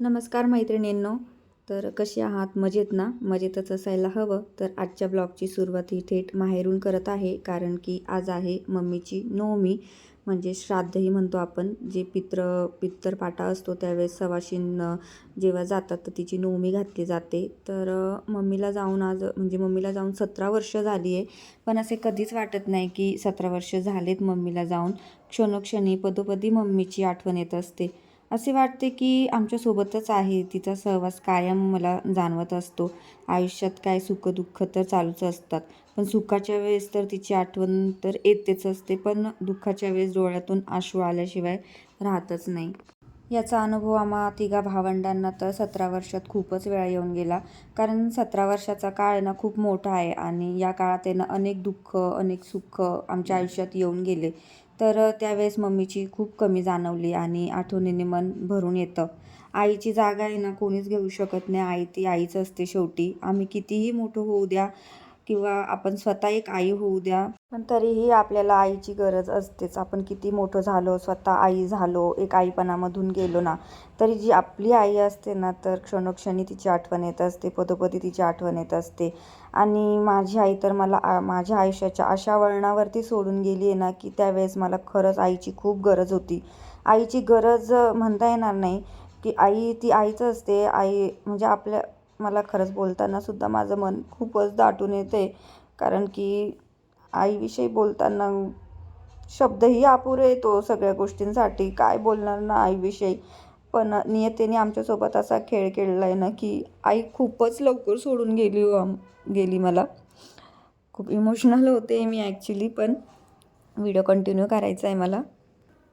नमस्कार मैत्रिणींनो. तर कसे आहात? मजेत ना? मजेतच असायला हवं. तर आजच्या ब्लॉगची सुरुवात ही थेट माहेरून करत आहे. कारण की आज आहे मम्मीची नवमी. म्हणजे श्राद्धही म्हणतो आपण. जे पित्र पित्तरपाटा असतो त्यावेळेस सवाशीन जेव्हा जातात तर तिची नवमी घातली जाते. तर मम्मीला जाऊन आज म्हणजे मम्मीला जाऊन सतरा वर्ष झाली आहे. पण असे कधीच वाटत नाही की सतरा वर्ष झालेत मम्मीला जाऊन. क्षणोक्षणी पदोपदी मम्मीची आठवण येत असते. असे वाटते की आमच्यासोबतच आहे. तिचा सहवास कायम मला जाणवत असतो. आयुष्यात काय सुखदुःख तर चालूच असतात. पण सुखाच्या वेळेस तर तिची आठवण तर येतेच असते. पण दुःखाच्या वेळेस डोळ्यातून आशू आल्याशिवाय राहतच नाही. याचा अनुभव आम्हा तिघा भावंडांना तर सतरा वर्षात खूपच वेळा येऊन गेला. कारण सतरा वर्षाचा काळ आहे ना खूप मोठा आहे आणि या काळात आहे ना अनेक दुःख अनेक सुख आमच्या आयुष्यात येऊन गेले. तर त्यावेळेस मम्मीची खूप कमी जाणवली आणि आठवणीने मन भरून येतं. आईची जागा आहे ना कोणीच घेऊ शकत नाही. आई ती आईच असते शेवटी. आम्ही कितीही मोठं होऊ द्या किंवा आपण स्वतः एक आई होऊ द्या. पण तरीही आपल्याला आईची गरज असतेच. आपण किती मोठं झालो स्वतः आई झालो एक आईपणामधून गेलो ना तरी जी आपली आई असते ना तर क्षणोक्षणी तिची आठवण येत असते पदोपदी तिची आठवण येत असते. आणि माझी आई तर मला आ- माझ्या आयुष्याच्या अशा वळणावरती सोडून गेली आहे ना की त्यावेळेस मला खरंच आईची खूप गरज होती. आईची गरज म्हणता येणार नाही की आई ती आईच असते. आई म्हणजे आपल्या मला खरंच बोलताना सुद्धा माझं मन खूपच दाटून येते कारण की आईविषयी बोलताना शब्दही अपुरे येतो सगळ्या गोष्टींसाठी. काय बोलणार ना आईविषयी? पण नियतीने आमच्यासोबत असा खेळ खेळला आहे ना की आई खूपच लवकर सोडून गेली हो गेली मला. खूप इमोशनल होते मी ॲक्च्युली पण व्हिडिओ कंटिन्यू करायचा आहे मला.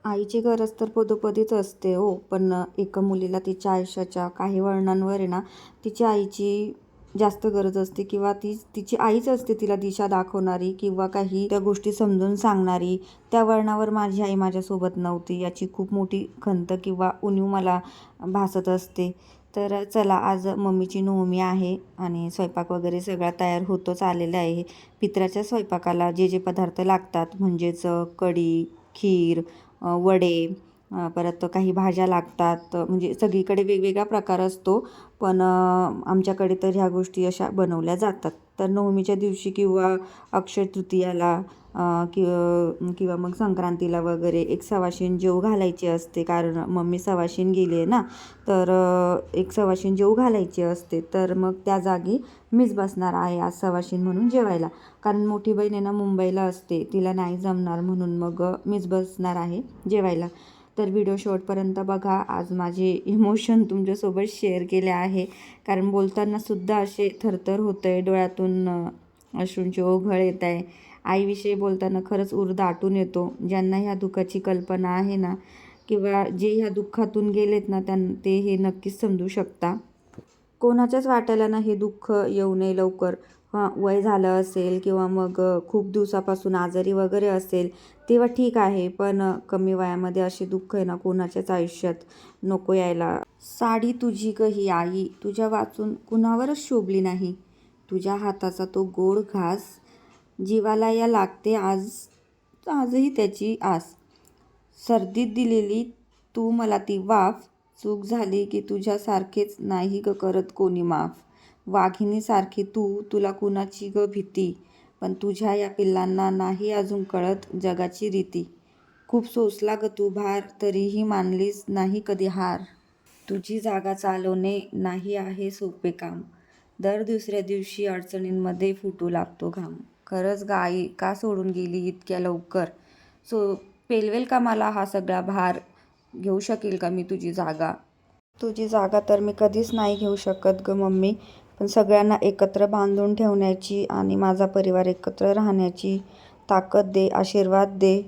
आईची गरज तर पदोपदीच असते हो पण एका मुलीला तिच्या आयुष्याच्या काही वळणांवर आहे ना तिच्या आईची जास्त गरज असते किंवा ती तिची आईच असते तिला दिशा दाखवणारी किंवा काही त्या गोष्टी समजून सांगणारी. त्या वळणावर माझी आई माझ्यासोबत नव्हती याची खूप मोठी खंत किंवा उणीव मला भासत असते. तर चला आज मम्मीची नवमी आहे आणि स्वयंपाक वगैरे सगळा तयार होतोच आलेला आहे. पित्राच्या स्वयंपाकाला जे जे पदार्थ लागतात म्हणजेच कढी खीर वडे परत काही भाज्या लागतात म्हणजे सगळीकडे वेगवेगळा प्रकार असतो. पण आमच्याकडे तर ह्या गोष्टी अशा बनवल्या जातात. तर नवमीच्या दिवशी किंवा अक्षय तृतीयाला कि किंवा मग संक्रांतीला वगैरे एक सवाशीण जेव घालायची असते कारण मम्मी सवाशीण गेली आहे ना तर एक सवाशीण जेव घालायची असते तर मग त्या जागी मीच बसणार आहे आज सवाशीण म्हणून जेवायला. कारण मोठी बहीण आहे ना मुंबईला असते तिला नाही जमणार म्हणून मग मीच बसणार आहे जेवायला. तर व्हिडिओ शेवटपर्यंत बघा आज माझे इमोशन तुमच्यासोबत शेअर केले आहे. कारण बोलताना सुद्धा असे थरथर होतं आहे डोळ्यातून अश्रूंचे अश्रूंची ओघळ येत आहे. आईविषयी बोलताना खरंच उर दाटून येतो. ज्यांना ह्या दुःखाची कल्पना आहे ना किंवा जे ह्या दुःखातून गेलेत ना त्यां ते हे नक्कीच समजू शकता. कोणाच्याच वाट्याला ना हे दुःख येऊ नये लवकर. हां वय झालं असेल किंवा मग खूप दिवसापासून आजारी वगैरे असेल तेव्हा ठीक आहे. पण कमी वयामध्ये असे दुःख आहे ना कोणाच्याच आयुष्यात नको यायला. साडी तुझी कही आई तुझ्या वाचून कुणावरच शोभली नाही. तुझ्या हाताचा तो गोड घास जीवाला या लागते आज आजही त्याची आस. सर्दीत दिलेली तू मला ती वाफ. चूक झाली की तुझ्यासारखेच नाही ग करत कोणी माफ. वाघिणीसारखी तू तुला कुणाची ग भीती? पण तुझ्या या पिल्लांना नाही अजून कळत जगाची रीती. खूप सोसला ग तू भार तरीही मानलीस नाही कधी हार. तुझी जागा चालवणे नाही आहे सोपे काम. दर दुसऱ्या दिवशी अडचणींमध्ये फुटू लागतो घाम. खरंच गाई का सोडून गेली इतक्या लवकर? सो पेलवेल का मला हा सगळा भार घेऊ शकेल का मी तुझी जागा? तुझी जागा तर मी कधीच नाही घेऊ शकत ग मम्मी. पण सगळ्यांना एकत्र बांधून ठेवण्याची आणि माझा परिवार एकत्र राहण्याची ताकद दे आशीर्वाद दे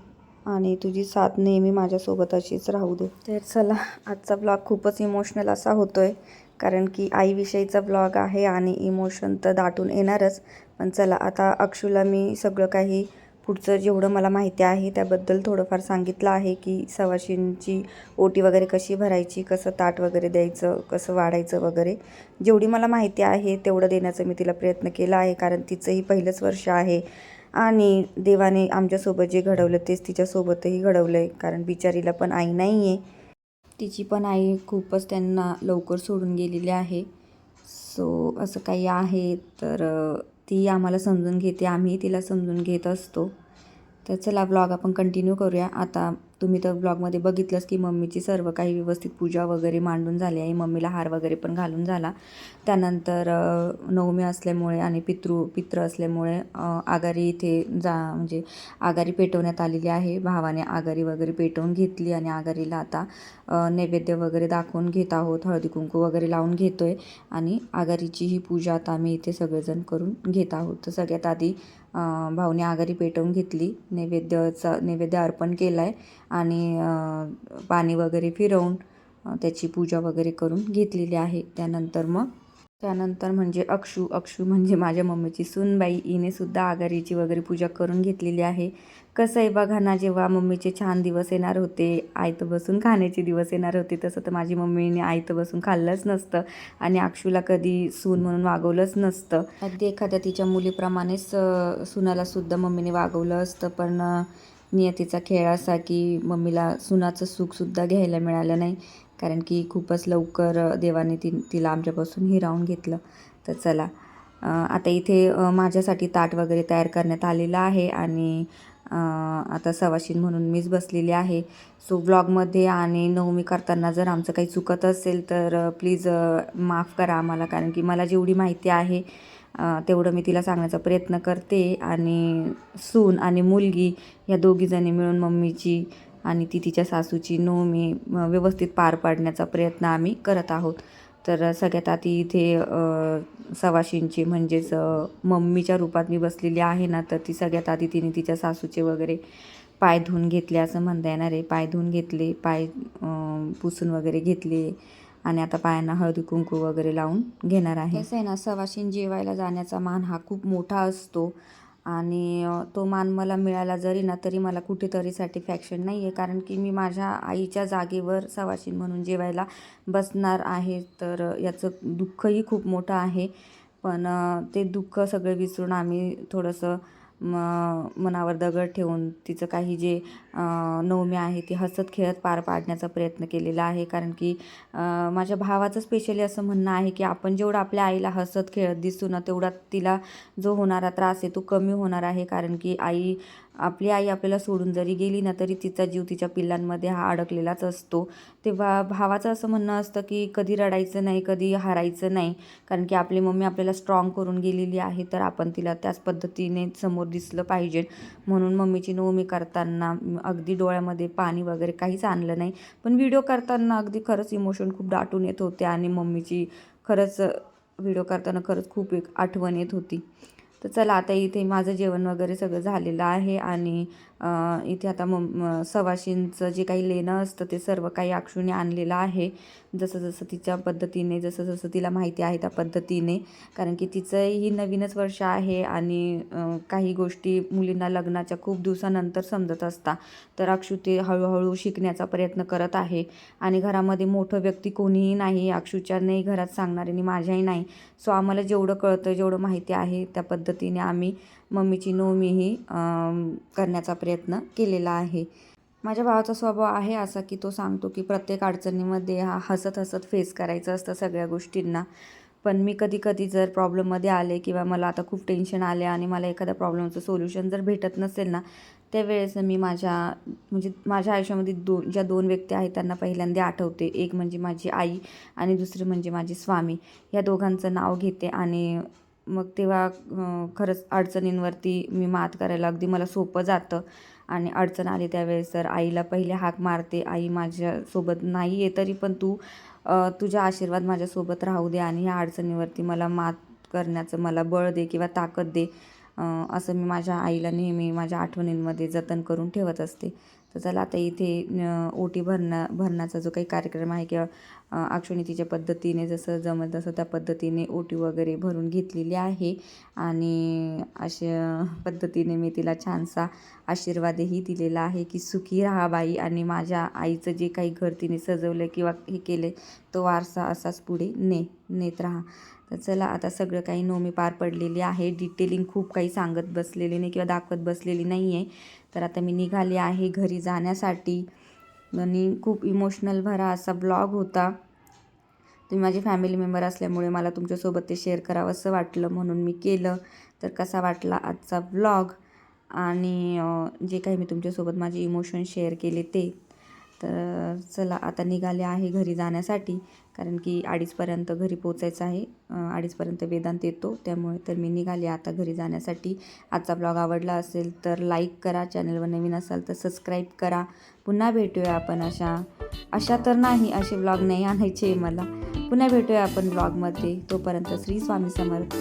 आणि तुझी साथ नेहमी माझ्यासोबत अशीच राहू दे. तर चला आजचा ब्लॉग खूपच इमोशनल असा होतोय. कारण की आईविषयीचा ब्लॉग आहे आणि इमोशन तर दाटून येणारच. पण चला आता अक्षूला मी सगळं काही पुढचं जेवढं मला माहिती आहे त्याबद्दल थोडंफार सांगितलं आहे की सवाशींची ओटी वगैरे कशी भरायची कसं ताट वगैरे द्यायचं कसं वाढायचं वगैरे. जेवढी मला माहिती आहे तेवढं देण्याचा मी तिला प्रयत्न केला आहे कारण तिचंही पहिलंच वर्ष आहे. आणि देवाने आमच्यासोबत जे घडवलं तेच तिच्यासोबतही घडवलं आहे कारण बिचारीला पण आई नाही आहे तिची पण आई खूपच त्यांना लवकर सोडून गेलेली आहे. सो असं काही आहे तर ती आम्हाला समजून घेते. आम्ही तिला समजून घेत असतो. तर चला ब्लॉग आपण कंटिन्यू करूया. आता तुम्ही तर ब्लॉगमध्ये बघितलंच की मम्मीची सर्व काही व्यवस्थित पूजा वगैरे मांडून झाली आहे. मम्मीला हार वगैरे पण घालून झाला. त्यानंतर नवमी असल्यामुळे आणि पितृ पित्र असल्यामुळे आगारी इथे जा म्हणजे आगारी पेटवण्यात आलेली आहे. भावाने आगारी वगैरे पेटवून घेतली आणि आगारीला आता नैवेद्य वगैरे दाखवून घेत आहोत. हळदी कुंकू वगैरे लावून घेतो आहे आणि आगारीची ही पूजा आता आम्ही इथे सगळेजण करून घेत आहोत. तर सगळ्यात आधी भाऊने आघारी पेटवून घेतली. नैवेद्यचा नैवेद्य अर्पण केला आहे आणि पाणी वगैरे फिरवून त्याची पूजा वगैरे करून घेतलेली आहे. त्यानंतर मग त्यानंतर म्हणजे अक्षू अक्षू म्हणजे माझ्या मम्मीची सूनबाई. हिने सुद्धा आघारीची वगैरे पूजा करून घेतलेली आहे. कसं आहे बघा ना जेव्हा मम्मीचे छान दिवस येणार होते आयतं बसून खाण्याचे दिवस येणार होते तसं तर माझी मम्मीने आयतं बसून खाल्लंच नसतं आणि अक्षूला कधी सून म्हणून वागवलंच नसतं. अगदी एखाद्या तिच्या मुलीप्रमाणेच सुनाला सुद्धा मम्मीने वागवलं असतं पण नियतीचा खेळ असा की मम्मीला सुनाचं सुखसुद्धा घ्यायला मिळालं नाही कारण की खूपच लवकर देवाने ती तिला आमच्यापासून हिरावून घेतलं. तर चला आता इथे माझ्यासाठी ताट वगैरे तयार करण्यात आलेलं आहे आणि आता सवाशीन म्हणून मीच बसलेली आहे. सो ब्लॉगमध्ये आणि नवमी करताना जर आमचं काही चुकत असेल तर प्लीज माफ करा आम्हाला कारण की मला जेवढी माहिती आहे तेवढं मी तिला सांगण्याचा प्रयत्न करते. आणि सून आणि मुलगी या दोघीजणी मिळून मम्मीची आणि ती तिच्या सासूची नवमी व्यवस्थित पार पाडण्याचा प्रयत्न आम्ही करत आहोत. तर सगळ्यात आधी इथे सवाशींची म्हणजेच मम्मीच्या रूपात मी बसलेली आहे ना तर ती सगळ्यात आधी तिने तिच्या सासूचे वगैरे पाय धुवून घेतले असं म्हणता येणार आहे. पाय धुवून घेतले पाय पुसून वगैरे घेतले आणि आता पायांना हळदी कुंकू वगैरे लावून घेणार आहे. कसं आहे ना सवाशीन जेवायला जाण्याचा मान हा खूप मोठा असतो. आणि तो मान मला मिळाला जरी ना तरी मला कुठेतरी सॅटिस्फॅक्शन नाही आहे कारण की मी माझ्या आईच्या जागेवर सवाशीन म्हणून जेवायला बसणार आहे तर याचं दुःखही खूप मोठं आहे. पण ते दुःख सगळं विसरून आम्ही थोडंसं म मनावर दगड ठेवून तिचं काही जे नवमी आहे ती हसत खेळत पार पाडण्याचा प्रयत्न केलेला आहे. कारण की माझ्या भावाचं स्पेशली असं म्हणणं आहे की आपण जेवढं आपल्या आईला हसत खेळत दिसू ना तेवढा तिला जो होणारा त्रास आहे तो कमी होणार आहे. कारण की आई आपली आई आपल्याला सोडून जरी गेली ना तरी तिचा जीव तिच्या पिल्लांमध्ये हा अडकलेलाच असतो. तेव्हा भावाचं असं म्हणणं असतं की कधी रडायचं नाही कधी हारायचं नाही. कारण की आपली मम्मी आपल्याला स्ट्रॉंग करून गेलेली आहे तर आपण तिला त्याच पद्धतीने समोर दिसलं पाहिजे. म्हणून मम्मीची नवमी करताना अगदी डोळ्यामध्ये पाणी वगैरे काहीच आणलं नाही. पण व्हिडिओ करताना अगदी खरंच इमोशन खूप दाटून येत होते आणि मम्मीची खरंच व्हिडिओ करताना खरंच खूप एक आठवण येत होती. तर चला आता इथे माझं जेवण वगैरे सगळं झालेलं आहे आणि इथे आता म- सवाशींचं जे काही लेणं असतं ते सर्व काही अक्षूने आणलेलं आहे. जसं जसं तिच्या पद्धतीने जसं जसं तिला माहिती आहे त्या पद्धतीने. कारण की तिचंही नवीनच वर्ष आहे आणि काही गोष्टी मुलींना लग्नाच्या खूप दिवसानंतर समजत असतात तर अक्षू ते हळूहळू शिकण्याचा प्रयत्न करत आहे. आणि घरामध्ये मोठं व्यक्ती कोणीही नाही अक्षूच्या नाही घरात सांगणारे आणि माझ्याही नाही. सो आम्हाला जेवढं कळतं जेवढं माहिती आहे त्या पद्धतीने आम्ही मम्मीची नवमीही करण्याचा प्रयत्न प्रयत्न केलेला आहे. माझ्या भावाचा स्वभाव आहे असा की तो सांगतो की प्रत्येक अडचणीमध्ये हा हसत हसत फेस करायचं असतं सगळ्या गोष्टींना. पण मी कधी कधी जर प्रॉब्लेममध्ये आले किंवा मला आता खूप टेन्शन आले आणि मला एखाद्या प्रॉब्लेमचं सोल्युशन जर भेटत नसेल ना त्यावेळेस मी माझ्या म्हणजे माझ्या आयुष्यामध्ये दोन ज्या दोन व्यक्ती आहेत त्यांना पहिल्यांदा आठवते. एक म्हणजे माझी आई आणि दुसरी म्हणजे माझे स्वामी. या दोघांचं नाव घेते आणि मग तेव्हा खरंच अडचणींवरती मी मात करायला अगदी मला सोपं जातं. आणि अडचण आली त्यावेळेस तर आईला पहिले हाक मारते. आई माझ्यासोबत नाही आहे तरी पण तू तुझा आशीर्वाद माझ्यासोबत राहू दे आणि ह्या अडचणीवरती मला मात करण्याचं मला बळ दे किंवा ताकद दे असं मी माझ्या आईला नेहमी माझ्या आठवणींमध्ये जतन करून ठेवत असते. तर चला आता इथे ओटी भरणा भरण्याचा जो काही कार्यक्रम आहे किंवा अ, अक्षुणी तिच्या पद्धतीने जसं जमत तसं त्या पद्धतीने ओटी वगैरे भरून घेतलेली आहे. आणि अशा पद्धतीने मी तिला छानसा आशीर्वादही दिलेला आहे की सुखी राहा बाई. आणि माझ्या आईचं जे काही घर तिने सजवलं किंवा हे केले तो वारसा असाच पुढे ने नेत राहा. तर चला आता सगळं काही नोमी पार पडलेली आहे. डिटेलिंग खूप काही सांगत बसलेली नाही किंवा दाखवत बसलेली नाही आहे तर आता मी निघाले आहे घरी जाण्यासाठी. आणि खूप इमोशनल भरा असा ब्लॉग होता. तुम्ही माझे फॅमिली मेंबर असल्यामुळे मला तुमच्यासोबत ते शेअर करावं असं वाटलं म्हणून मी केलं. तर कसा वाटला आजचा ब्लॉग आणि जे काही मी तुमच्यासोबत माझे इमोशन शेअर केले ते. तर चला आता निघाले आहे घरी जाण्यासाठी. कारण की अडीचपर्यंत घरी पोचायचं आहे. अडीचपर्यंत वेदांत येतो. त्यामुळे तर मी निघाले आता घरी जाण्यासाठी. आजचा ब्लॉग आवडला असेल तर लाईक करा. चॅनलवर नवीन असाल तर सबस्क्राईब करा. पुन्हा भेटूया आपण अशा अशा तर नाही असे ब्लॉग नाही आणायचे मला. पुन्हा भेटूया आपण ब्लॉगमध्ये तोपर्यंत श्री स्वामी समर्थ.